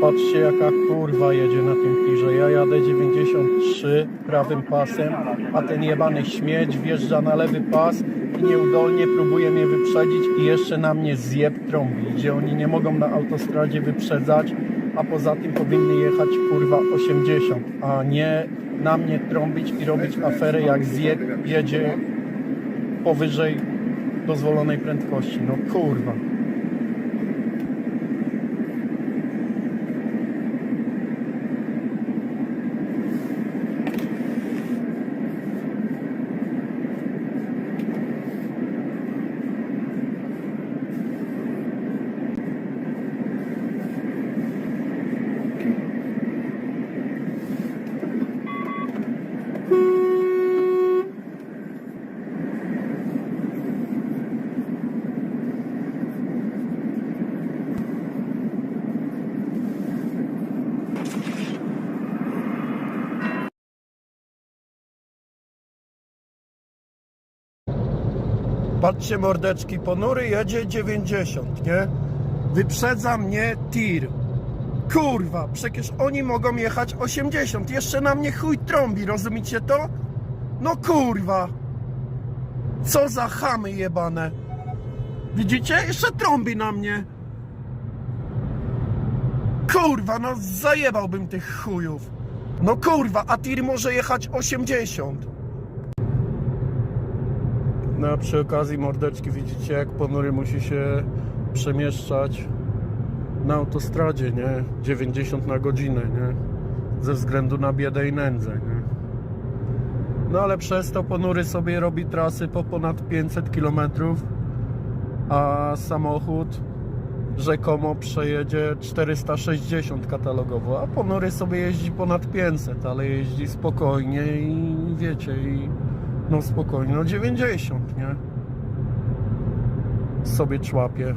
Patrzcie jaka kurwa jedzie na tym tirze. Ja jadę 93 prawym pasem, a ten jebany śmieć wjeżdża na lewy pas i nieudolnie próbuje mnie wyprzedzić i jeszcze na mnie zjeb trąbi, gdzie oni nie mogą na autostradzie wyprzedzać, a poza tym powinny jechać kurwa 80, a nie na mnie trąbić i robić aferę jak zjeb jedzie powyżej dozwolonej prędkości. No kurwa. Patrzcie mordeczki, ponury jedzie 90, nie? Wyprzedza mnie tir. Kurwa, przecież oni mogą jechać 80. Jeszcze na mnie chuj trąbi, rozumiecie to? No kurwa. Co za chamy jebane. Widzicie? Jeszcze trąbi na mnie. Kurwa, no zajebałbym tych chujów. No kurwa, a tir może jechać 80. No a przy okazji mordeczki widzicie jak ponury musi się przemieszczać na autostradzie, nie? 90 na godzinę, nie? Ze względu na biedę i nędzę, nie? No ale przez to ponury sobie robi trasy po ponad 500 km, a samochód rzekomo przejedzie 460 katalogowo, a ponury sobie jeździ ponad 500, ale jeździ spokojnie i wiecie, i no spokojnie, no 90, nie? Sobie człapie.